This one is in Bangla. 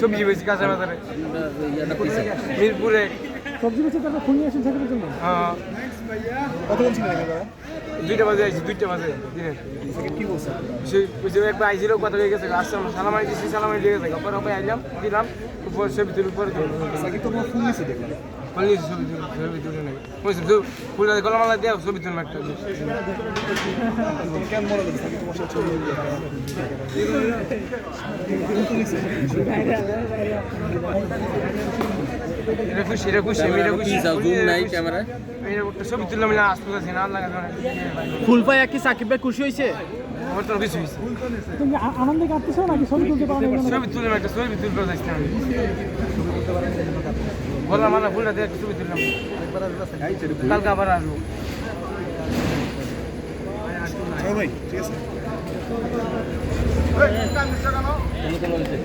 সবজি বেশি কাঁচা বাজারে মিরপুরে সবজি বেচে তারপর নিয়ে আসেন চাকরির জন্য আহ, কতক্ষণ ছিলেন দুইটা বাজে আইছি দুইটা বাজে সে একবার আইছিল কথা হয়ে গেছে আসছে আমরা সালামাই দিয়েছি সালামাই দিয়ে গেছে। পরে ওকে আইলাম দিলাম উপর ছবি তুলি পরে সাকিব তো ফোন নিয়েছে দেখলাম? বললি ছবি তুলি ছবি তুলে নেই। বলছি ফুল গলামালা দেও ছবি তুললাম একটা ছবি এটা খুশি এটা খুশি এটা খুশি জুম নাই ক্যামেরা এটা একটা ছবি তুললাম না আসতে না লাগা ফুল পাই কি সাকিব ভাই খুশি হয়েছে আমার তো কিছু হয়েছে তুমি আনন্দে কাটতেছো নাকি ছবি তুলতে পারো না ছবি তুললাম একটা ছবি তুলতে যাচ্ছি আমি বললাম আমার ফুলটা দিয়ে ছবি তুললাম কালকে আবার আসব ভাই ঠিক আছে